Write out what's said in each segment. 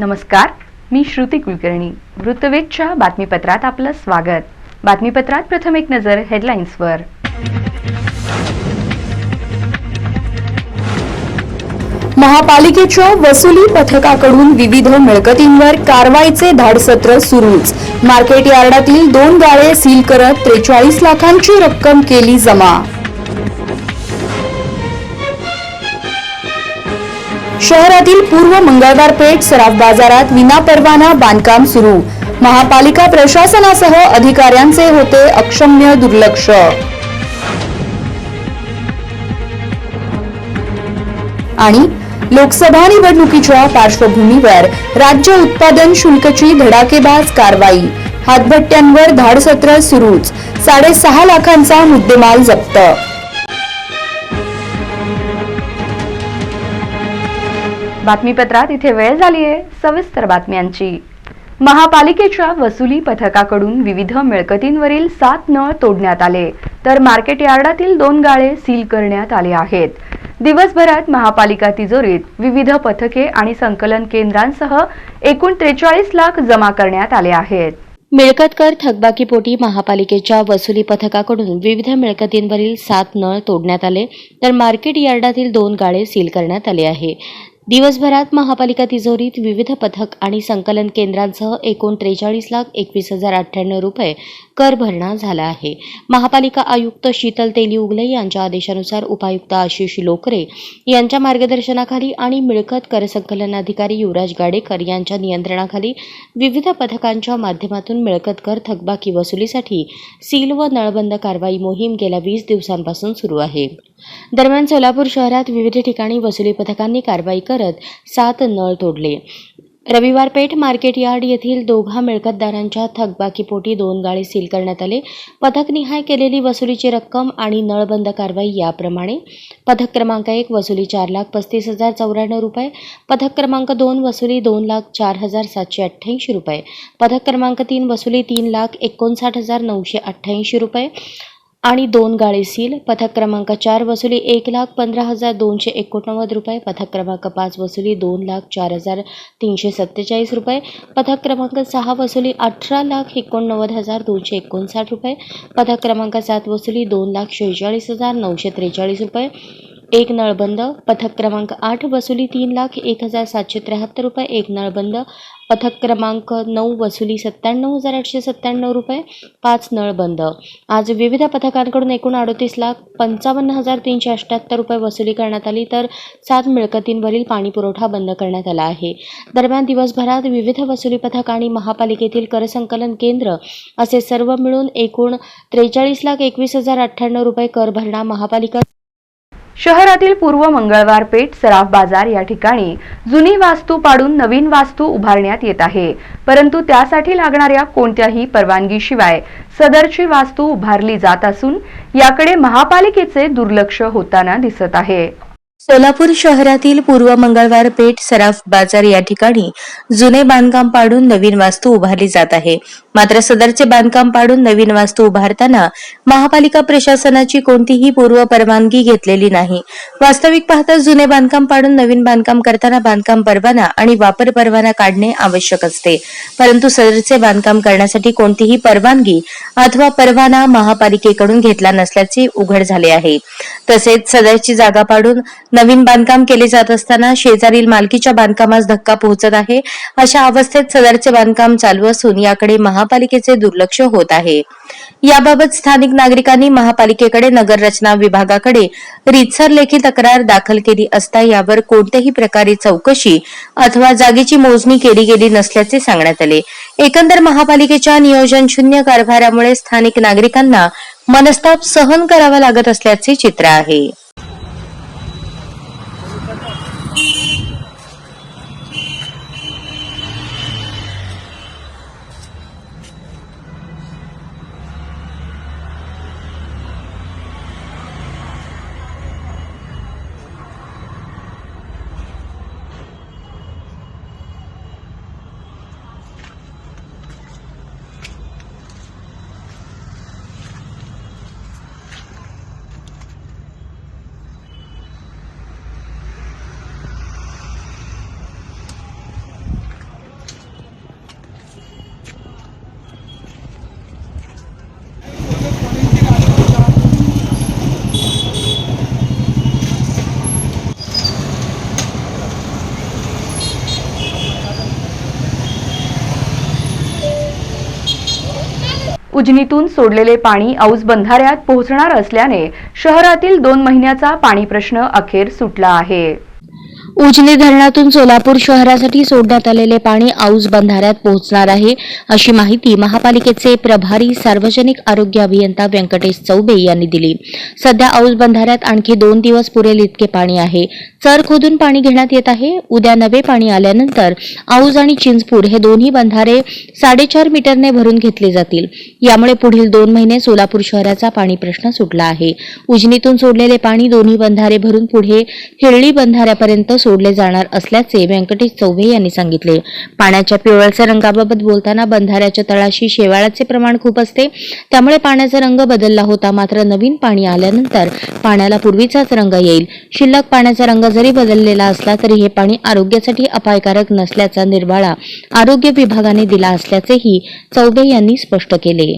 नमस्कार मी श्रुती कुलकर्णी. वृत्तवेधच्या बातमीपत्रात आपलं स्वागत. बातमीपत्रात प्रथम एक नजर हेडलाईन्सवर महापालिकेच्या वसुली पथकाकडून विविध मिळकतींवर कारवाईचे धाडसत्र सुरूच. मार्केट यार्डातील दोन गाळे सील करत त्रेचाळीस लाखांची रक्कम केली जमा. शहरातील पूर्व मंगळवार पेठ सराफ बाजारात विनापरवाना बांधकाम सुरू. महापालिका प्रशासनासह अधिकाऱ्यांचे होते अक्षम्य दुर्लक्ष. आणि लोकसभा निवडणुकीच्या पार्श्वभूमीवर राज्य उत्पादन शुल्कची धडाकेबाज कारवाई. हातभट्ट्यांवर धाडसत्र सुरूच. साडेसहा लाखांचा मुद्देमाल जप्त. बातमीपत्रात इथे वेळ झाली आहे सविस्तर बातम्यांची. महापालिकेच्या वसुली पथकाकडून विविध मिळकतींवरील सात नळ तोडण्यात आले. तर मार्केट यार्डातील दोन गाळे सील करण्यात आले आहेत. दिवसभरात महापालिका तिजोरीत विविध पथके आणि संकलन केंद्रांसह एकूण त्रेचाळीस लाख जमा करण्यात आले आहेत. मिळकतकर थकबाकीपोटी महापालिकेच्या वसुली पथकाकडून विविध मिळकतींवरील सात नळ तोडण्यात आले. तर मार्केट यार्डातील दोन गाळे सील करण्यात आले आहे. दिवसभरात महापालिका तिजोरीत विविध पथक आणि संकलन केंद्रांसह एकूण त्रेचाळीस लाख एकवीस हजार अठ्ठ्याण्णव रुपये कर भरणा झाला आहे. महापालिका आयुक्त शीतल तेली उगले यांच्या आदेशानुसार उपायुक्त आशिष लोकरे यांच्या मार्गदर्शनाखाली आणि मिळकत कर संकलन अधिकारी युवराज गाडेकर यांच्या नियंत्रणाखाली विविध पथकांच्या माध्यमातून मिळकत कर थकबाकी वसुलीसाठी सील व नळबंद कारवाई मोहीम गेल्या वीस दिवसांपासून सुरू आहे. दरम्यान सोलापूर शहरात विविध ठिकाणी वसुली पथकांनी कारवाई करत सात नळ तोडले. रविवार पेठ मार्केट यार्ड येथील दोघा मिळकतदारांच्या थकबाकीपोटी दोन गाळे सील करण्यात आले. पथकनिहाय केलेली वसुलीची रक्कम आणि नळबंद कारवाई याप्रमाणे पथक क्रमांक एक वसुली चार लाख पस्तीस हजार चौऱ्याण्णव रुपये पथक क्रमांक दोन वसुली दोन लाख चार हजार सातशे अठ्ठ्याऐंशी रुपये पथक क्रमांक तीन वसुली तीन लाख एकोणसाठ हजार नऊशे अठ्ठ्याऐंशी रुपये आणि दोन गाडी सील पथक क्रमांक चार वसुली एक लाख पंधरा हजार दोनशे एकोणनव्वद रुपये पथक क्रमांक पाच वसुली दोन लाख चार हजार तीनशे सत्तेचाळीस रुपये पथक क्रमांक सहा वसुली अठरा लाख एकोणनव्वद हजार दोनशे एकोणसाठ रुपये पथक क्रमांक सात वसुली दोन लाख शेहेचाळीस हजार नऊशे त्रेचाळीस रुपये एक नळबंद पथक क्रमांक आठ वसुली तीन लाख एक हजार सातशे त्र्याहत्तर रुपये एक नळबंद पथक क्रमांक नऊ वसुली सत्त्याण्णव हजार आठशे सत्त्याण्णव रुपये पाच नळ बंद. आज विविध पथकांकडून एकूण अडतीस लाख पंचावन्न हजार तीनशे अठ्ठ्याहत्तर रुपये वसुली करण्यात आली तर सात मिळकतींवरील पाणी पुरवठा बंद करण्यात आला आहे. दरम्यान दिवसभरात विविध वसुली पथक आणि महापालिकेतील करसंकलन केंद्र असे सर्व मिळून एकूण त्रेचाळीस लाख एकवीस हजार अठ्ठ्याण्णव रुपये कर भरणा महापालिका शहरातील पूर्व मंगळवार पेठ सराफ बाजार या ठिकाणी जुनी वास्तू पाडून नवीन वास्तू उभारण्यात येत आहे. परंतु त्यासाठी लागणाऱ्या कोणत्याही परवानगीशिवाय सदरची वास्तू उभारली जात असून याकडे महापालिकेचे दुर्लक्ष होताना दिसत आहे. सोलापूर शहरातील पूर्व मंगळवार पेठ सराफ बाजार या ठिकाणी जुने बांधकाम पाडून नवीन वास्तू उभारली जात आहे. मात्र सदरचे बांधकाम पाडून नवीन वास्तू उभारताना महापालिका प्रशासनाची कोणतीही पूर्व परवानगी घेतलेली नाही. वास्तविक पाहता जुने बांधकाम पाडून नवीन बांधकाम करताना बांधकाम परवाना आणि वापर परवाना काढणे आवश्यक असते. परंतु सदरचे बांधकाम करण्यासाठी कोणतीही परवानगी अथवा परवाना महापालिकेकडून घेतला नसल्याचे उघड झाले आहे. तसेच सदरची जागा पाडून नवीन बांधकाम केले जात असताना शेजारील मालकीच्या बांधकामास धक्का पोहोचत आहे. अशा अवस्थेत सदरचे बांधकाम चालू असून याकडे महापालिकेचे दुर्लक्ष होत आहे. याबाबत स्थानिक नागरिकांनी महापालिकेकडे नगररचना विभागाकडे रितसर लेखी तक्रार दाखल केली असता यावर कोणत्याही प्रकारे चौकशी अथवा जागेची मोजणी केली गेली नसल्याचे सांगण्यात आले. एकंदर महापालिकेच्या नियोजन शून्य कारभारामुळे स्थानिक नागरिकांना मनस्ताप सहन करावा लागत असल्याचे चित्र आहे. उजनीतून सोडलेले पाणी औस बंधाऱ्यात पोहोचणार असल्याने शहरातील दोन महिन्याचा पाणी प्रश्न अखेर सुटला आहे. उजनी धरणातून सोलापूर शहरासाठी सोडण्यात आलेले पाणी आऊस बंधाऱ्यात पोहोचणार आहे. अशी माहिती महापालिकेचे प्रभारी सार्वजनिक आरोग्य अभियंता व्यंकटेश चौबे यांनी दिली. सध्या औस बंधाऱ्यात आणखी दोन दिवस पुरेल इतके पाणी आहे. चर खोदून पाणी घेण्यात येत आहे. उद्या नवे पाणी आल्यानंतर औज आणि चिंचपूर हे दोन्ही बंधारे साडेचार मीटरने भरून घेतले जातील. यामुळे पुढील दोन महिने सोलापूर शहराचा पाणी प्रश्न सुटला आहे. उजनीतून सोडलेले पाणी दोन्ही बंधारे भरून पुढे हिरळी बंधाऱ्यापर्यंत सोडले जाणार असल्याचे व्यंकटेश चौबे यांनी सांगितले. पाण्याच्या पिवळसर रंगाबाबत बोलताना बंधाऱ्याच्या तळाशी शेवाळाचे प्रमाण खूप असते. त्यामुळे पाण्याचा रंग बदलला होता. मात्र नवीन पाणी आल्यानंतर पाण्याला पूर्वीचाच रंग येईल. शिल्लक पाण्याचा रंग जरी बदललेला असला तरी हे पाणी आरोग्यासाठी अपायकारक नसल्याचा निर्वाळा आरोग्य विभागाने दिला असल्याचेही चौबे यांनी स्पष्ट केले.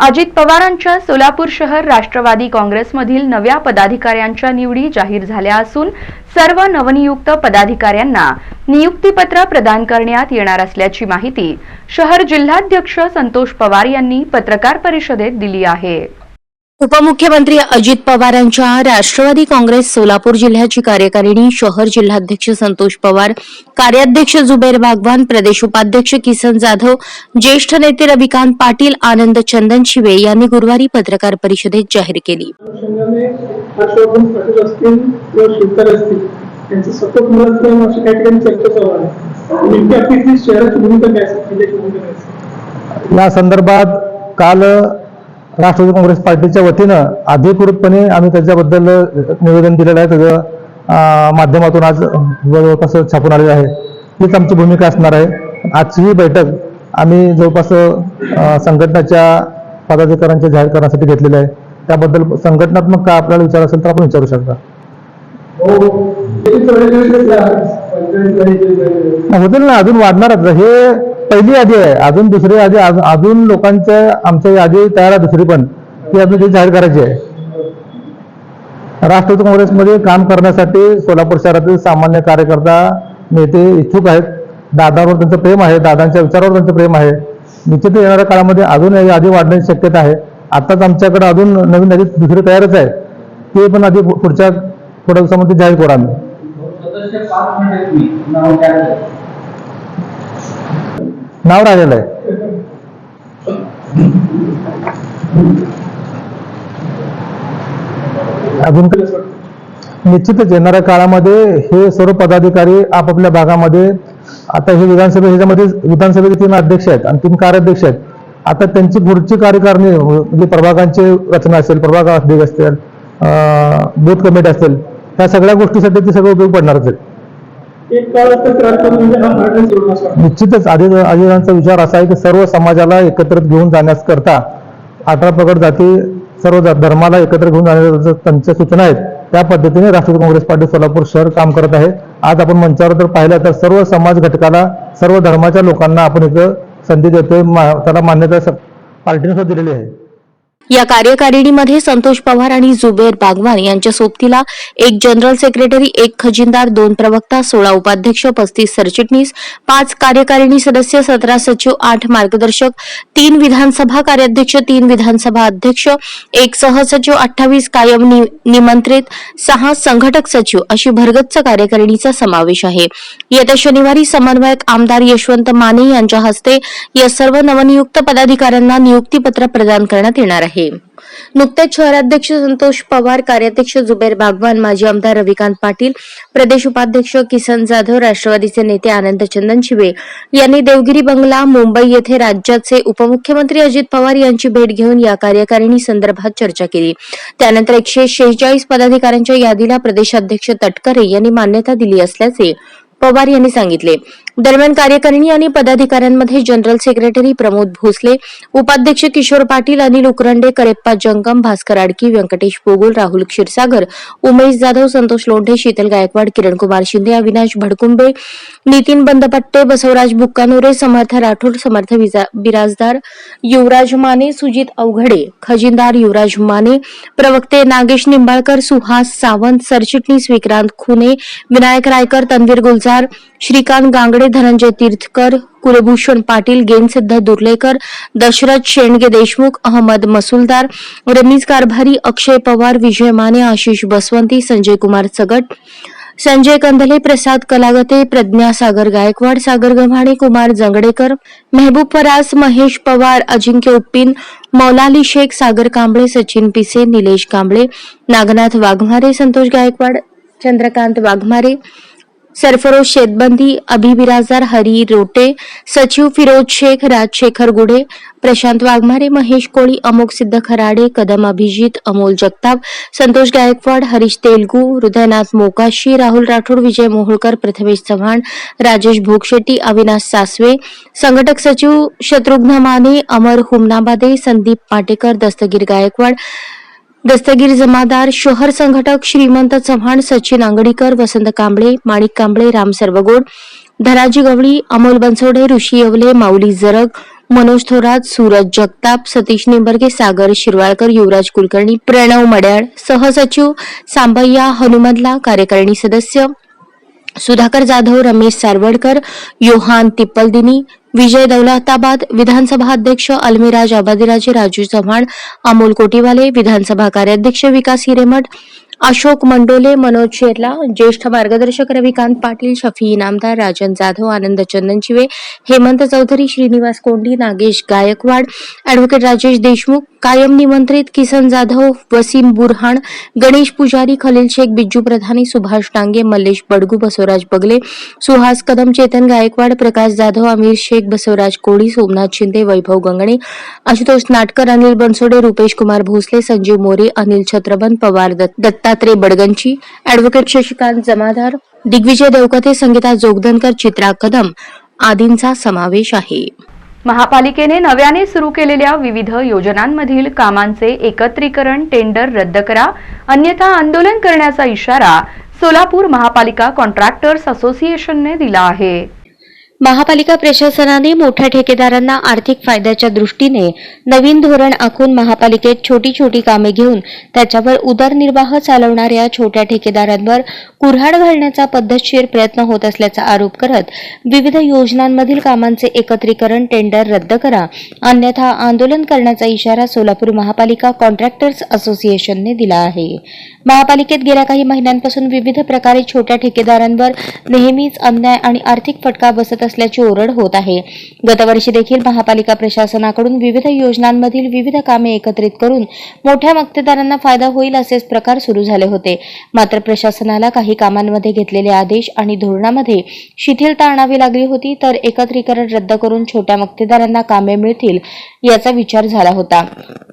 अजित पवारांच्या सोलापूर शहर राष्ट्रवादी काँग्रेसमधील नव्या पदाधिकाऱ्यांच्या निवडी जाहीर झाल्या असून सर्व नवनियुक्त पदाधिकाऱ्यांना नियुक्तीपत्र प्रदान करण्यात येणार असल्याची माहिती शहर जिल्हाध्यक्ष संतोष पवार यांनी पत्रकार परिषदेत दिली आहे. उपमुख्यमंत्री अजित पवारांच्या राष्ट्रवादी काँग्रेस सोलापूर जिल्ह्याची कार्यकारिणी शहर जिल्हाध्यक्ष संतोष पवार कार्याध्यक्ष जुबेर बागवान प्रदेश उपाध्यक्ष किसन जाधव ज्येष्ठ नेते रविकांत पाटील आनंद चंदन शिवे यांनी गुरुवारी पत्रकार परिषदेत जाहीर केली. या संदर्भात काल राष्ट्रवादी काँग्रेस पार्टीच्या वतीनं अधिकृतपणे आम्ही त्याच्याबद्दल निवेदन दिलेलं आहे. त्याचं अं, माध्यमातून आज जवळपास छापून आलेलं आहे हीच आमची भूमिका असणार आहे. आजची ही बैठक आम्ही जवळपास संघटनाच्या पदाधिकाऱ्यांच्या जाहीर करण्यासाठी घेतलेली आहे. त्याबद्दल संघटनात्मक काय आपल्याला विचार असेल तर आपण विचारू शकता. होतील ना अजून वाढणारच हे पहिली यादी आहे अजून दुसरी यादी अजून- अजून लोकांच्या आमच्या यादी तयार आहे दुसरी पण. ती अजून ती जाहीर करायची आहे. राष्ट्रवादी काँग्रेसमध्ये काम करण्यासाठी सोलापूर शहरातील सामान्य कार्यकर्ता नेते इच्छुक आहेत. दादावर त्यांचं प्रेम आहे दादांच्या विचारावर त्यांचं प्रेम आहे. निश्चित येणाऱ्या काळामध्ये अजून यादी वाढण्याची शक्यता आहे. आताच आमच्याकडे अजून नवीन यादी दुसरी तयारच आहे. ते पण आधी पुढच्या थोड्या दिवसामध्ये जाहीर करू आम्ही. नाव राहिलेलं आहे. अजून काही? निश्चितच येणाऱ्या काळामध्ये हे सर्व पदाधिकारी आपापल्या भागामध्ये आता हे विधानसभे ह्याच्यामध्ये विधानसभेचे तीन अध्यक्ष आहेत आणि तीन कार्याध्यक्ष आहेत. आता त्यांची पुढची कार्यकारणी म्हणजे प्रभागांची रचना असेल प्रभाग अध्यक्ष असतील बूथ कमिटी असेल त्या सगळ्या गोष्टीसाठी ते सगळं उपयोग पडणार असेल निश्चितच आधी विचार असा आहे की सर्व समाजाला एकत्रित घेऊन जाण्यास करता अठरा प्रगट जाती सर्व धर्माला एकत्र घेऊन जाण्याच्या त्यांच्या सूचना आहेत. त्या पद्धतीने राष्ट्रवादी काँग्रेस पार्टी सोलापूर शहर काम करत आहे. आज आपण मंचावर जर पाहिलं तर सर्व समाज घटकाला सर्व धर्माच्या लोकांना आपण इथं संधी देतोय. त्याला मान्यता पार्टीने सुद्धा दिलेली आहे. या कार्यकारिणीमध्ये संतोष पवार आणि जुबेर बागवान यांच्या सोबतीला एक जनरल सेक्रेटरी एक खजिनदार दोन प्रवक्ता सोळा उपाध्यक्ष पस्तीस सरचिटणीस पाच कार्यकारिणी सदस्य सतरा सचिव आठ मार्गदर्शक तीन विधानसभा कार्याध्यक्ष तीन विधानसभा अध्यक्ष एक सहसचिव अठ्ठावीस कायम नि- निमंत्रित सहा संघटक सचिव अशी भरगच्च कार्यकारिणीचा समावेश आहे. येत्या शनिवारी समन्वयक आमदार यशवंत माने यांच्या हस्ते या सर्व नवनियुक्त पदाधिकाऱ्यांना नियुक्तीपत्र प्रदान करण्यात येणार आहे. नुकतेच शहराध्यक्ष संतोष पवार कार्याध्यक्ष जुबेर बागवान माजी आमदार रविकांत पाटील प्रदेश उपाध्यक्ष किसन जाधव राष्ट्रवादीचे नेते आनंद चंदन शिवे यांनी देवगिरी बंगला मुंबई येथे राज्याचे उपमुख्यमंत्री अजित पवार यांची भेट घेऊन या कार्यकारिणी संदर्भात चर्चा केली. त्यानंतर एकशे शेहेचाळीस पदाधिकाऱ्यांच्या यादीला प्रदेशाध्यक्ष तटकरे यांनी मान्यता दिली असल्याचे पवार यांनी सांगितले. दरम्यान कार्यकारिणी आणि पदाधिकाऱ्यांमध्ये जनरल सेक्रेटरी प्रमोद भोसले उपाध्यक्ष किशोर पाटील अनिल उकरंडे करेप्पा जंगम भास्कर आडकी व्यंकटेश पोगुल राहुल क्षीरसागर उमेश जाधव संतोष लोंढे शीतल गायकवाड किरण कुमार शिंदे अविनाश भडकुंबे नितीन बंदपट्टे बसवराज बुक्कानोरे समर्थ राठोड समर्थ विजा- बिराजदार युवराज माने सुजित अवघडे खजिनदार युवराज माने प्रवक्ते नागेश निंबाळकर सुहास सावंत सरचिटणीस विक्रांत खुने विनायक रायकर तन्वीर गुलज गुलजार श्रीकांत गांगडे धनंजय तीर्थकर कुलभूषण पाटील गेनसिद्ध दुर्लेकर दशरथ शेंडगे देशमुख अहमद मसुलदार रमीज कारभारी अक्षय पवार विजय माने आशिष बसवंती संजय कुमार सगट संजय कंदले प्रसाद कलागते प्रज्ञा सागर गायकवाड सागर गव्हाणे कुमार जंगडेकर मेहबूब फरास महेश पवार अजिंक्य उप्पिन मौलाली शेख सागर कांबळे सचिन पिसे निलेश कांबळे नागनाथ वाघमारे संतोष गायकवाड चंद्रकांत वाघमारे सरफरोश शेतबंदी अभिबिराजदार हरी रोटे सचिव फिरोज शेख राजशेखर गुडे प्रशांत वाघमारे महेश कोळी अमोक सिद्ध खराडे कदम अभिजित अमोल जगताप संतोष गायकवाड हरीश तेलगू हृदयनाथ मोकाशी राहुल राठोड विजय मोहोळकर प्रथमेश चव्हाण राजेश भोगशेट्टी अविनाश सासवे संघटक सचिव शत्रुघ्न माने अमर हुमनाबादे संदीप पाटेकर दस्तगीर गायकवाड दस्तगीर जमादार शहर संघटक श्रीमंत चव्हाण सचिन अंगडीकर वसंत कांबळे माणिक कांबळे राम सर्वगोड धनाजी गवळी अमोल बनसोडे ऋषी येवले माऊली जरग मनोज थोरात सूरज जगताप सतीश निंबर्गे सागर शिरवाळकर युवराज कुलकर्णी प्रणव मड्याळ सहसचिव सांबय्या हनुमदला कार्यकारिणी सदस्य सुधाकर जाधव रमेश सारवडकर योहान तिप्पलदिनी विजय दौलताबाद विधानसभा अध्यक्ष अल्मिराज आबादीराजे राजू चव्हाण अमोल कोटीवाले विधानसभा कार्याध्यक्ष विकास हिरेमठ अशोक मंडोले मनोज शेरला ज्येष्ठ मार्गदर्शक रविकांत पाटील शफी इनामदार राजन जाधव आनंद चंदनशिवे हेमंत चौधरी श्रीनिवास कोंडी नागेश गायकवाड अॅडव्होकेट राजेश देशमुख कायम निमंत्रित किसन जाधव वसीम बुरहाण गणेश पुजारी खलील शेख बिज्जू प्रधानी सुभाष डांगे मल्लेश बडगू बसवराज बगले सुहास कदम चेतन गायकवाड प्रकाश जाधव अमीर शेख बसवराज कोळी सोमनाथ शिंदे वैभव गंगणे आशुतोष नाटकर अनिल बनसोडे रुपेश कुमार भोसले संजीव मोरे अनिल छत्रबन पवार दत्त- दत्तात्रय बडगंची अॅडव्होकेट शशिकांत जमादार दिग्विजय देवकथे संगीता जोगदनकर चित्रा कदम आदींचा समावेश आहे. महापालिकेने नव्याने सुरू केलेल्या विविध योजनांमधील कामांचे एकत्रीकरण टेंडर रद्द करा अन्यथा आंदोलन करण्याचा इशारा सोलापूर महापालिका कॉन्ट्रॅक्टर्स असोसिएशनने दिला आहे. महापालिका प्रशासनाने मोठ्या ठेकेदारांना आर्थिक फायद्याच्या दृष्टीने नवीन धोरण आखून महापालिकेत छोटी छोटी कामे घेऊन त्याच्यावर उदरनिर्वाह चालवणाऱ्या छोट्या ठेकेदारांवर कुऱ्हाड घालण्याचा पद्धतशीर प्रयत्न होत असल्याचा आरोप करत विविध योजनांमधील कामांचे एकत्रीकरण टेंडर रद्द करा अन्यथा आंदोलन करण्याचा इशारा सोलापूर महापालिका कॉन्ट्रॅक्टर्स असोसिएशनने दिला आहे. महापालिकेत गेल्या काही महिन्यांपासून विविध प्रकारे छोट्या ठेकेदारांवर नेहमीच अन्याय आणि आर्थिक फटका बसत असल्याची ओरड होत आहे. गतवर्षी देखील महापालिका प्रशासनाकडून विविध योजनांमधील विविध कामे एकत्रित करून मोठ्या मक्तेदारांना फायदा होईल असेच प्रकार सुरू झाले होते. मात्र प्रशासनाला काही कामांमध्ये घेतलेले आदेश आणि धोरणामध्ये शिथिलता आणावी लागली होती तर एकत्रीकरण रद्द करून छोट्या मक्तेदारांना कामे मिळतील याचा विचार झाला होता.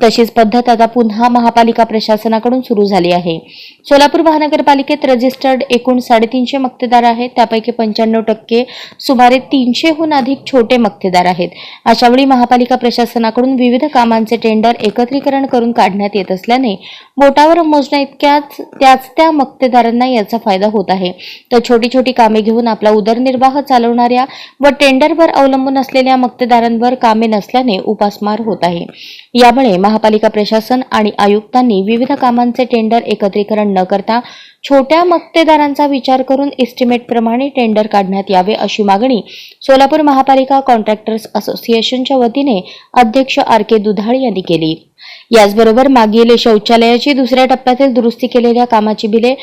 तशीच पद्धत आता पुन्हा महापालिका प्रशासनाकडून सुरू झाली आहे. सोलापूर महानगरपालिकेत रजिस्टर्ड एकूण साडेतीनशे मक्तेदार आहेत त्यापैकी पंच्याण्णव टक्के सुमारे तीनशेहून अधिक छोटे मक्तेदार आहेत. अशावेळी महापालिका प्रशासनाकडून विविध कामांचे टेंडर एकत्रीकरण करून काढण्यात येत असल्याने बोटावर मोजण्या इतक्याच त्याच त्या मक्तेदारांना याचा फायदा होत आहे. तर छोटी छोटी कामे घेऊन आपला उदरनिर्वाह चालवणाऱ्या व टेंडरवर अवलंबून असलेल्या मक्तेदारांवर कामे नसल्याने उपासमार होत आहे. यामुळे महापालिका प्रशासन आणि आयुक्तांनी विविध कामांचे टेंडर एकत्रीकरण न करता छोट्या मक्तेदारांचा विचार करून एस्टिमेट प्रमाणे टेंडर काढण्यात यावे अशी मागणी सोलापूर महापालिका कॉन्ट्रॅक्टर्स असोसिएशनच्या वतीने अध्यक्ष आर के दुधाळ यांनी केली. याचबरोबर मागील शौचालयाची दुसऱ्या टप्प्यातील दुरुस्ती केलेल्या कामाची बिले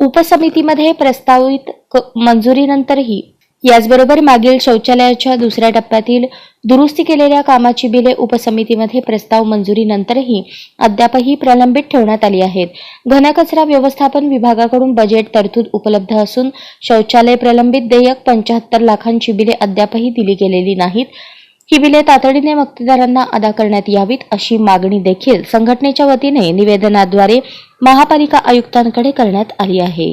उपसमितीमध्ये प्रस्तावित मंजुरीनंतरही याचबरोबर मागील शौचालयाच्या दुसऱ्या टप्प्यातील दुरुस्ती केलेल्या कामाची बिले उपसमितीमध्ये प्रस्ताव मंजुरीनंतरही अद्यापही प्रलंबित ठेवण्यात आली आहेत. घनकचरा व्यवस्थापन विभागाकडून बजेट तरतूद उपलब्ध असून शौचालय प्रलंबित देयक पंच्याहत्तर लाखांची बिले अद्यापही दिली गेलेली नाहीत. ही बिले तातडीने मक्तेदारांना अदा करण्यात यावीत अशी मागणी देखील संघटनेच्या वतीने निवेदनाद्वारे महापालिका आयुक्तांकडे करण्यात आली आहे.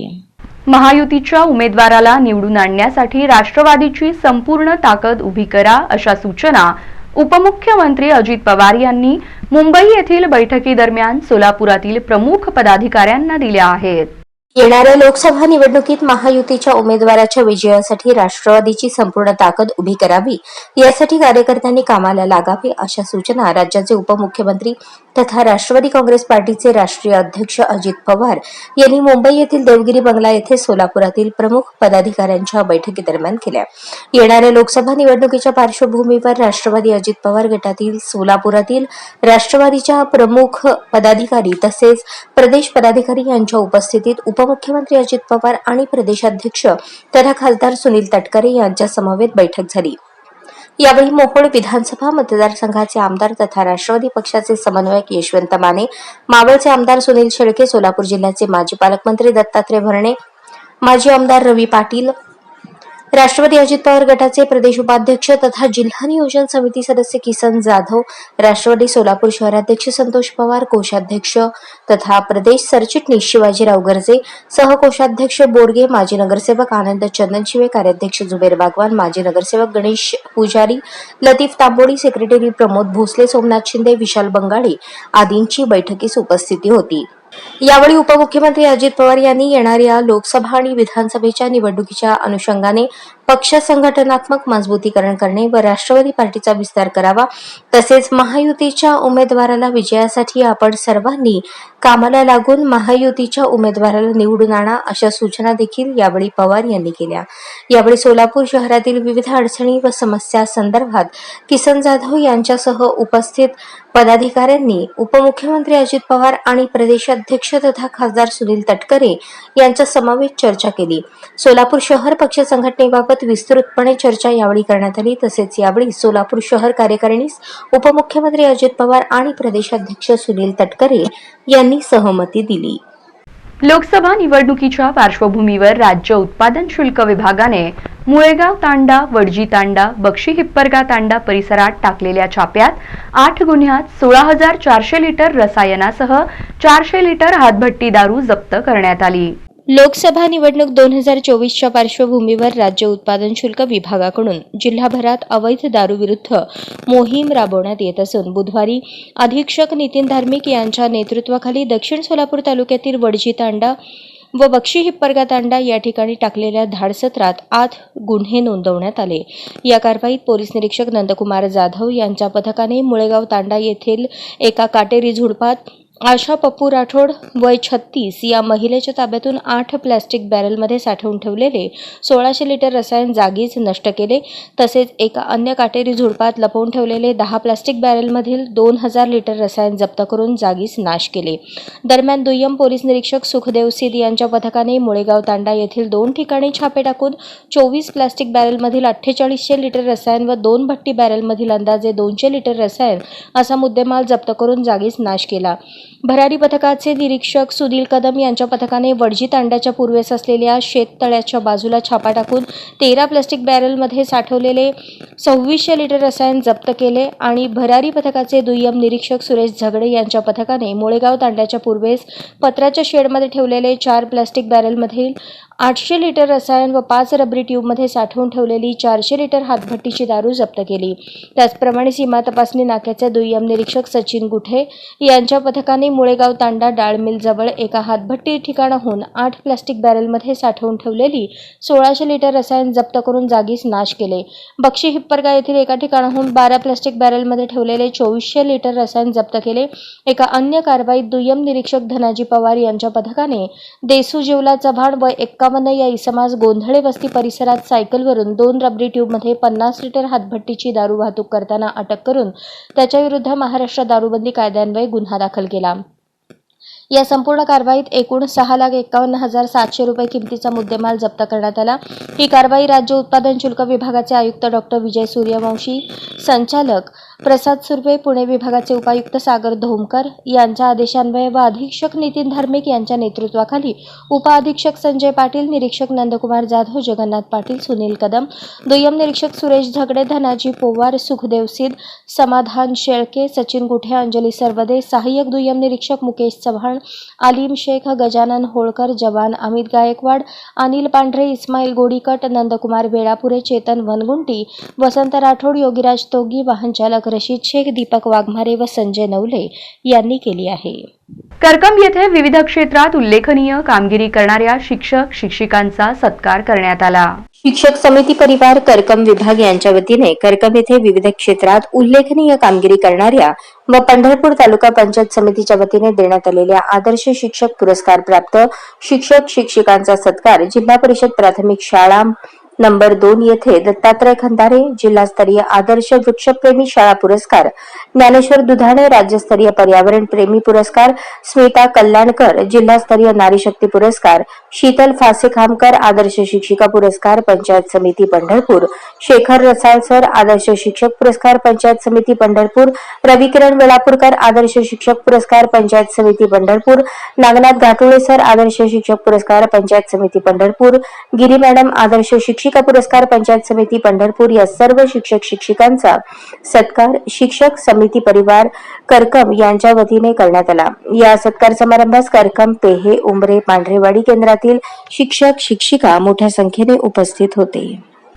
महायुतीच्या उमेदवाराला निवडून आणण्यासाठी राष्ट्रवादीची संपूर्ण ताकद उभी करा अशा सूचना उपमुख्यमंत्री अजित पवार यांनी मुंबई येथील बैठकीदरम्यान सोलापुरातील प्रमुख पदाधिकाऱ्यांना दिल्या आहेत. येणाऱ्या लोकसभा निवडणुकीत महायुतीच्या उमेदवाराच्या विजयासाठी राष्ट्रवादीची संपूर्ण ताकद उभी करावी यासाठी कार्यकर्त्यांनी कामाला लागावे अशा सूचना राज्याचे उपमुख्यमंत्री तथा राष्ट्रवादी काँग्रेस पार्टीचे राष्ट्रीय अध्यक्ष अजित पवार यांनी मुंबई येथील देवगिरी बंगला येथे सोलापुरातील प्रमुख पदाधिकाऱ्यांच्या बैठकीदरम्यान केल्या. येणाऱ्या लोकसभा निवडणुकीच्या पार्श्वभूमीवर राष्ट्रवादी अजित पवार गटातील सोलापुरातील राष्ट्रवादीच्या प्रमुख पदाधिकारी तसेच प्रदेश पदाधिकारी यांच्या उपस्थितीत उपमुख्यमंत्री अजित पवार आणि प्रदेशाध्यक्ष तथा खासदार सुनील तटकरे यांच्या समवेत बैठक झाली. यावेळी मोहोळ विधानसभा मतदारसंघाचे आमदार तथा राष्ट्रवादी पक्षाचे समन्वयक यशवंत माने मावळचे आमदार सुनील शेळके सोलापूर जिल्ह्याचे माजी पालकमंत्री दत्तात्रय भरणे माजी आमदार रवी पाटील राष्ट्रवादी अजित पवार गटाचे प्रदेश उपाध्यक्ष तथा जिल्हा नियोजन समिती सदस्य किसन जाधव राष्ट्रवादी सोलापूर शहराध्यक्ष संतोष पवार कोषाध्यक्ष तथा प्रदेश सरचिटणीस शिवाजीराव गर्जे सहकोषाध्यक्ष बोरगे माजी नगरसेवक आनंद चंदनशिवे कार्याध्यक्ष जुबेर बागवान माजी नगरसेवक गणेश पुजारी लतीफ तांबोडी सेक्रेटरी प्रमोद भोसले सोमनाथ शिंदे विशाल बंगाळे आदींची बैठकीस उपस्थिती होती. यावेळी उपमुख्यमंत्री अजित पवार यांनी येणाऱ्या लोकसभा आणि विधानसभेच्या निवडणुकीच्या अनुषंगाने पक्ष संघटनात्मक मजबूतीकरण करणे व राष्ट्रवादी पार्टीचा विस्तार करावा तसेच महायुतीच्या उमेदवाराला विजयासाठी आपण सर्वांनी कामाला लागून महायुतीच्या उमेदवाराला निवडून आणा अशा सूचना देखील यावेळी पवार यांनी केल्या. यावेळी सोलापूर शहरातील विविध अडचणी व समस्या संदर्भात किसन जाधव यांच्यासह उपस्थित पदाधिकाऱ्यांनी उपमुख्यमंत्री अजित पवार आणि प्रदेशाध्यक्ष तथा खासदार सुनील तटकरे यांच्या समवेत चर्चा केली. सोलापूर शहर पक्ष संघटनेबाबत विस्तृतपणे चर्चा यावेळी करण्यात आली. तसेच यावेळी सोलापूर शहर कार्यकारिणीस उपमुख्यमंत्री अजित पवार आणि प्रदेशाध्यक्ष सुनील तटकरे यांनी सहमती दिली. लोकसभा निवडणुकीच्या पार्श्वभूमीवर राज्य उत्पादन शुल्क विभागाने मुळेगाव तांडा वडजी तांडा बक्षी हिप्परगा तांडा परिसरात टाकलेल्या छाप्यात आठ गुन्ह्यात सोळा हजार चारशे लिटर रसायनासह चारशे लिटर हातभट्टी दारू जप्त करण्यात आली. लोकसभा निवडणूक दोन हजार चोवीसच्या पार्श्वभूमीवर राज्य उत्पादन शुल्क विभागाकडून जिल्हाभरात अवैध दारूविरुद्ध मोहीम राबवण्यात येत असून बुधवारी अधीक्षक नितीन धार्मिक यांच्या नेतृत्वाखाली दक्षिण सोलापूर तालुक्यातील वडजी तांडा व बक्षी हिप्परगा तांडा या ठिकाणी टाकलेल्या धाडसत्रात आठ गुन्हे नोंदवण्यात आले. या कारवाईत पोलीस निरीक्षक नंदकुमार जाधव यांच्या पथकाने मुळेगाव तांडा येथील एका काटेरी झुडपात आशा पप्पू राठोड वय छत्तीस या महिलेच्या ताब्यातून आठ प्लॅस्टिक बॅरलमध्ये साठवून ठेवलेले सोळाशे लिटर रसायन जागीच नष्ट केले तसेच एका अन्य काटेरी झुडपात लपवून ठेवलेले दहा प्लॅस्टिक बॅरलमधील दोन हजार लिटर रसायन जप्त करून जागीच नाश केले. दरम्यान दुय्यम पोलीस निरीक्षक सुखदेव सिद यांच्या पथकाने मुळेगाव तांडा येथील दोन ठिकाणी छापे टाकून चोवीस प्लॅस्टिक बॅरलमधील अठ्ठेचाळीसशे लिटर रसायन व दोन भट्टी बॅरलमधील अंदाजे दोनशे लिटर रसायन असा मुद्देमाल जप्त करून जागीच नाश केला. भरारी पथकाचे निरीक्षक सुनील कदम यांच्या पथकाने वडजी तांड्याच्या पूर्वेस असलेल्या शेततळ्याच्या बाजूला छापा टाकून तेरा प्लास्टिक बॅरलमध्ये साठवलेले सव्वीसशे लिटर रसायन जप्त केले आणि भरारी पथकाचे दुय्यम निरीक्षक सुरेश झगडे यांच्या पथकाने मुळेगाव तांड्याच्या पूर्वेस पत्राच्या शेडमध्ये ठेवलेले चार प्लास्टिक बॅरलमधील आठशे लिटर रसायन व पाच रबरी ट्यूबमध्ये साठवून ठेवलेली चारशे लिटर हातभट्टीची दारू जप्त केली. त्याचप्रमाणे सीमा तपासणी नाक्याचे दुय्यम निरीक्षक सचिन गुठे यांच्या पथकाने मुळेगाव तांडा डाळमिल जवळ एका हातभट्टी ठिकाणाहून आठ प्लास्टिक बॅरलमध्ये साठवून ठेवलेली सोळाशे लिटर रसायन जप्त करून जागीच नाश केले. बक्षी हिप्परगा येथील एका ठिकाणाहून बारा प्लास्टिक बॅरलमध्ये ठेवलेले चोवीसशे लिटर रसायन जप्त केले. एका अन्य कारवाईत दुय्यम निरीक्षक धनाजी पवार यांच्या पथकाने देसू जेवला चव्हाण व एक्कावन्न या इसमास गोंधळे वस्ती परिसरात सायकलवरून दोन रबरी ट्यूबमध्ये पन्नास लिटर हातभट्टीची दारू वाहतूक करताना अटक करून त्याच्याविरुद्ध महाराष्ट्र दारूबंदी कायद्यान्वये गुन्हा दाखल केला. या संपूर्ण कारवाईत एकूण सहा लाख एकावन्न हजार सातशे रुपये किमतीचा मुद्देमाल जप्त करण्यात आला. ही कारवाई राज्य उत्पादन शुल्क विभागाचे आयुक्त डॉक्टर विजय सूर्यवंशी संचालक प्रसाद सुर्वे पुणे विभागाचे उपायुक्त सागर धोमकर यांच्या आदेशान्वये व अधीक्षक नितीन धार्मिक यांच्या नेतृत्वाखाली उपअधीक्षक संजय पाटील निरीक्षक नंदकुमार जाधव जगन्नाथ पाटील सुनील कदम दुय्यम निरीक्षक सुरेश झगडे धनाजी पोवार सुखदेव सिद समाधान शेळके सचिन गुठे अंजली सरवदे सहाय्यक दुय्यम निरीक्षक मुकेश चव्हाण आलिम शेख गजानन होळकर जवान अमित गायकवाड अनिल पांढरे इस्माईल गोडीकट नंदकुमार वेळापुरे चेतन वनगुंटी वसंत राठोड योगीराज तोगी वाहनचालक रशीद शेख दीपक वाघमारे व संजय नवले यांनी केली आहे. करकम येथे विविध क्षेत्रात उल्लेखनीय कामगिरी करणाऱ्या शिक्षक शिक्षिकांचा सत्कार करण्यात आला. शिक्षक समिती परिवार करकम विभाग यांच्या वतीने करकम येथे विविध क्षेत्रात उल्लेखनीय कामगिरी करणाऱ्या व पंढरपूर तालुका पंचायत समितीच्या वतीने देण्यात आलेल्या आदर्श शिक्षक पुरस्कार प्राप्त शिक्षक शिक्षिकांचा सत्कार जिल्हा परिषद प्राथमिक शाळा नंबर दोन येथे दत्तात्रय खंदारे जिल्हास्तरीय आदर्श वृक्षप्रेमी शाळा पुरस्कार ज्ञानेश्वर दुधाणे राज्यस्तरीय पर्यावरण प्रेमी पुरस्कार स्मिता कल्याणकर जिल्हास्तरीय नारी शक्ती पुरस्कार शीतल फासेखामकर आदर्श शिक्षिका पुरस्कार पंचायत समिती पंढरपूर शेखर रसाळसर आदर्श शिक्षक पुरस्कार पंचायत समिती पंढरपूर रविकिरण वेळापूरकर आदर्श शिक्षक पुरस्कार पंचायत समिती पंढरपूर नागनाथ घाटोळे सर आदर्श शिक्षक पुरस्कार पंचायत समिती पंढरपूर गिरी मॅडम आदर्श शिक्षक शिक्षिका पुरस्कार पंचायत समिती पंढरपूर या सर्व शिक्षक शिक्षिकांचा सत्कार शिक्षक समिती परिवार करकम यांच्या वतीने करण्यात आला. या सत्कार समारंभास करकम पेहे उमरे पांढरेवाडी केंद्रातील शिक्षक शिक्षिका मोठ्या संख्येने उपस्थित होते.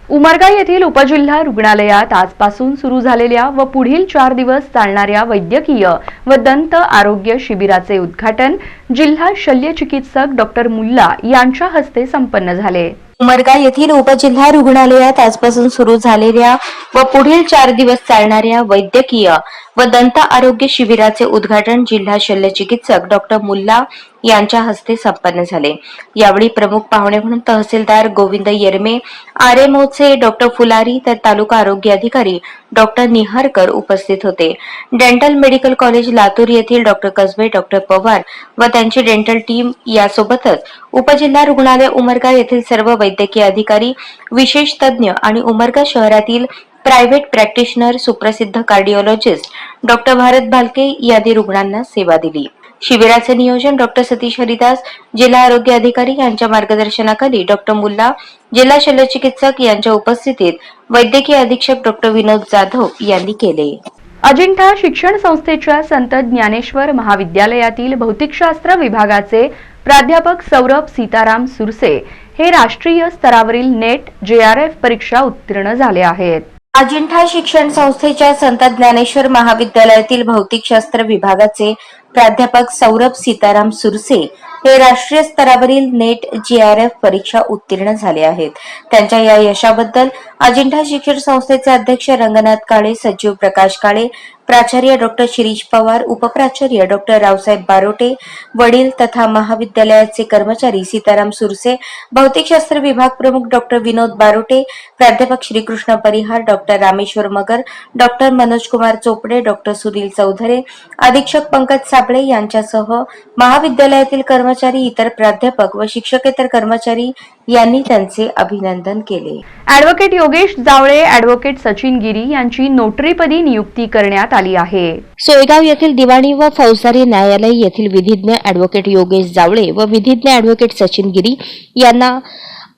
उमरगा येथील उपजिल्हा रुग्णालयात आजपासून सुरू झालेल्या व पुढील चार दिवस चालणाऱ्या वैद्यकीय व दंत आरोग्य शिबिराचे उद्घाटन जिल्हा शल्य चिकित्सक डॉक्टर मुल्ला यांच्या हस्ते संपन्न झाले. उमरगा येथील उपजिल्हा रुग्णालयात आजपासून सुरू झालेल्या व पुढील चार दिवस चालणाऱ्या वैद्यकीय व दंत आरोग्य शिबिराचे उद्घाटन जिल्हा शल्य चिकित्सक डॉक्टर मुल्ला यांच्या हस्ते संपन्न झाले. यावेळी प्रमुख पाहुणे म्हणून तहसीलदार गोविंद येरमे आरएमओचे डॉक्टर फुलारी तर तालुका आरोग्य अधिकारी डॉक्टर निहारकर उपस्थित होते. डेंटल मेडिकल कॉलेज लातूर येथील डॉक्टर कसबे डॉक्टर पवार व त्यांची डेंटल टीम यासोबतच उपजिल्हा रुग्णालय उमरगा येथील सर्व वैद्यकीय अधिकारी विशेष तज्ज्ञ आणि उमरगा शहरातील प्रायव्हेट प्रॅक्टिशनर सुप्रसिद्ध कार्डिओलॉजिस्ट डॉक्टर भारत भालके यादी रुग्णांना सेवा दिली. शिबिराचे नियोजन डॉक्टर सतीश हरिदास जिल्हा आरोग्य अधिकारी यांच्या मार्गदर्शनाखाली डॉक्टर मुल्ला जिल्हा शल्यचिकित्सक यांच्या उपस्थितीत वैद्यकीय अधीक्षक डॉक्टर विनोद जाधव यांनी केले. अजिंठा शिक्षण संस्थेच्या संत ज्ञानेश्वर महाविद्यालयातील भौतिकशास्त्र विभागाचे प्राध्यापक सौरभ सीताराम सुरसे हे राष्ट्रीय स्तरावरील नेट जे आर एफ परीक्षा उत्तीर्ण झाले आहेत. अजिंठा शिक्षण संस्थेच्या संत ज्ञानेश्वर महाविद्यालयातील भौतिकशास्त्र विभागाचे प्राध्यापक सौरभ सीताराम सुरसे हे राष्ट्रीय स्तरावरील नेट जी आर एफ परीक्षा उत्तीर्ण झाले आहेत. त्यांच्या या यशाबद्दल अजिंठा शिक्षण संस्थेचे अध्यक्ष रंगनाथ काळे सचिव प्रकाश काळे प्राचार्य डॉक्टर शिरीष पवार उपप्राचार्य डॉक्टर रावसाहेब बारोटे वडील तथा महाविद्यालयाचे कर्मचारी सीताराम सुरसे भौतिकशास्त्र विभाग प्रमुख डॉक्टर विनोद बारोटे प्राध्यापक Shrikrishna Parihar doctor Rameshwar Magar doctor Manoj Kumar Chopde doctor Sunil Chaudhare अधीक्षक पंकज साबळे यांच्यासह महाविद्यालयातील कर्मचारी इतर प्राध्यापक व शिक्षकेतर कर्मचारी यांनी त्यांचे अभिनंदन केले. ऍडव्होकेट योगेश जावळे ऍडव्होकेट सचिन गिरी यांची नोटरीपदी नियुक्ती करण्यात आली. आहे. सोयगाव येथील दिवाणी व फौजदारी न्यायालय येथील विधिज्ञ अॅडव्होकेट योगेश जावळे व विधिज्ञ अॅडव्होकेट सचिन गिरी यांना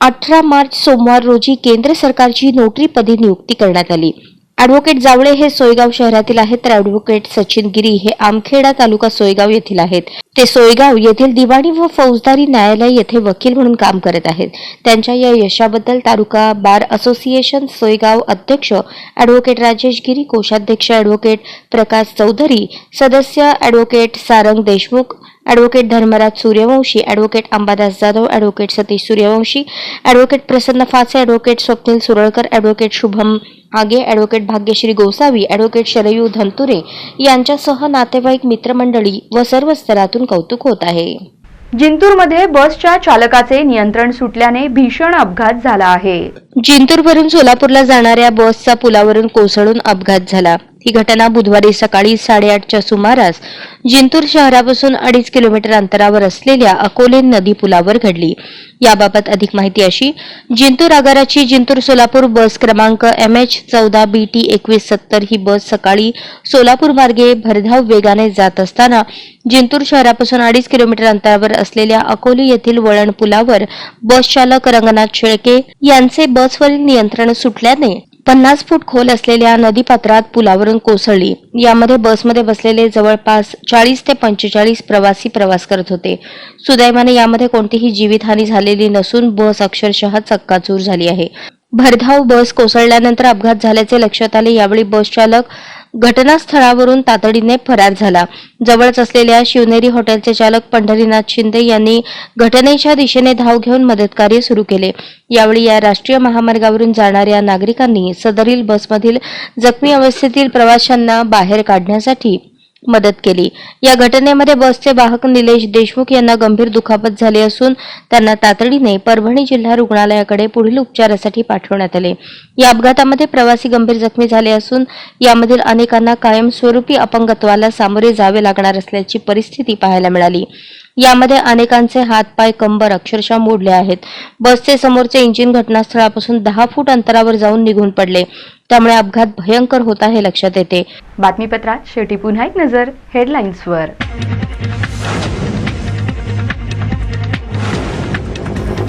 अठरा मार्च सोमवार रोजी केंद्र सरकारची नोटरीपदी नियुक्ती करण्यात आली. ॲडव्होकेट जावळे हे सोयगाव शहरातील आहेत तर ॲडव्होकेट सचिन गिरी हे आमखेडा तालुका सोयगाव येथील आहेत. ते सोयगाव येथील दिवाणी व फौजदारी न्यायालय येथे वकील म्हणून काम करत आहेत. त्यांच्या या यशाबद्दल तालुका बार असोसिएशन सोयगाव अध्यक्ष ॲडव्होकेट राजेश गिरी कोषाध्यक्ष ॲडव्होकेट प्रकाश चौधरी सदस्य advocate Sarang Deshmukh advocate Dharmaraj Suryavanshi advocate Ambadas Jadhav advocate Satish Suryavanshi advocate Prasanna Phase advocate Swapnil Suralkar advocate Shubham Age advocate Bhagyashree Gosavi advocate Sharayu Dhanture यांच्यासह नातेवाईक मित्रमंडळी व सर्व स्तरातून कौतुक होत आहे. जिंतूरमध्ये बसच्या चालकाचे नियंत्रण सुटल्याने भीषण अपघात झाला आहे. जिंतूरवरून सोलापूरला जाणाऱ्या बसचा पुलावरून कोसळून अपघात झाला. ही घटना बुधवारी सकाळी साडेआठच्या सुमारास जिंतूर शहरापासून अडीच किलोमीटर अंतरावर असलेल्या अकोले नदी पुलावर घडली. याबाबत अधिक माहिती अशी जिंतूर आगाराची जिंतूर सोलापूर बस क्रमांक एम एच चौदा बी टी एकवीस सत्तर ही बस सकाळी सोलापूर मार्गे भरधाव वेगाने जात असताना जिंतूर शहरापासून अडीच किलोमीटर अंतरावर असलेल्या अकोली येथील वळण पुलावर बस चालक रंगनाथ शेळके यांचे बस बसवरील नियंत्रण सुटल्याने पन्नास फूट खोल असलेल्या नदीपात्रात पुलावरून कोसळली. यामध्ये बसमध्ये बसलेले जवळपास चाळीस ते पंचेचाळीस प्रवासी प्रवास करत होते. सुदैवाने यामध्ये कोणतीही जीवितहानी झालेली नसून बस अक्षरशः चक्काचूर झाली आहे. भरधाव बस कोसळल्यानंतर अपघात झाल्याचे लक्षात आले. यावेळी बस चालक घटनास्थळावरून तातडीने फरार झाला. जवळच असलेल्या शिवनेरी हॉटेलचे चालक पंढरीनाथ शिंदे यांनी घटनेच्या दिशेने धाव घेऊन मदतकार्य सुरू केले. यावेळी या राष्ट्रीय महामार्गावरून जाणाऱ्या नागरिकांनी सदरील बसमधील जखमी अवस्थेतील प्रवाशांना बाहेर काढण्यासाठी मदत केली. या घटनेमध्ये बसचे वाहक निलेश देशमुख यांना गंभीर दुखापत झाली असून त्यांना तातडीने परभणी जिल्हा रुग्णालयाकडे पुढील उपचारासाठी पाठवण्यात आले. या अपघातामध्ये प्रवासी गंभीर जखमी झाले असून यामधील अनेकांना कायमस्वरूपी अपंगत्वाला सामोरे जावे लागणार असल्याची परिस्थिती पाहायला मिळाली. यामध्ये अनेकांचे हातपाय कंबर अक्षरशः मोडले आहेत. बसचे समोरचे इंजिन घटनास्थळापासून दहा फूट अंतरावर जाऊन निघून पडले. त्यामुळे अपघात भयंकर होता हे लक्षात येते. बातमीपत्रात शेवटी पुन्हा एक नजर हेडलाईन्सवर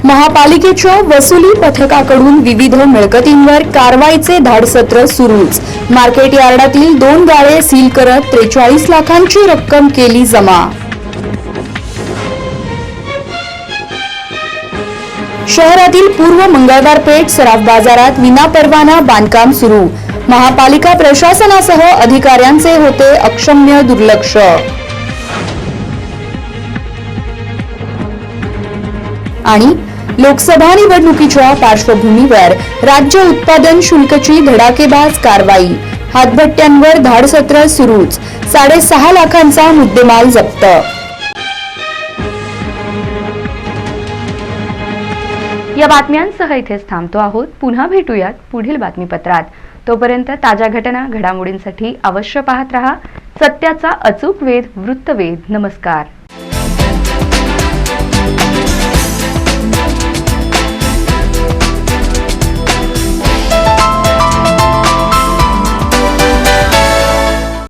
महापालिकेच्या वसुली पथकाकडून विविध मिळकतींवर कारवाईचे धाडसत्र सुरूच. मार्केट यार्डातील दोन गाळे सील करत त्रेचाळीस लाखांची रक्कम केली जमा. शहरातील पूर्व मंगळवार पेठ सराफ बाजारात विनापरवाना बांधकाम सुरू. महापालिका प्रशासनासह अधिकाऱ्यांचे होते अक्षम्य दुर्लक्ष. आणि लोकसभा निवडणुकीच्या पार्श्वभूमीवर राज्य उत्पादन शुल्कची धडाकेबाज कारवाई. हातभट्ट्यांवर धाडसत्र सुरूच. साडेसहा लाखांचा मुद्देमाल जप्त. या बातम्यांसह इथेच थांबतो आहोत. पुन्हा भेटूयात पुढील बातमीपत्रात. तोपर्यंत ताज्या घटना घडामोडींसाठी अवश्य पाहत रहा. सत्याचा अचूक वेध वृत्तवेध. नमस्कार.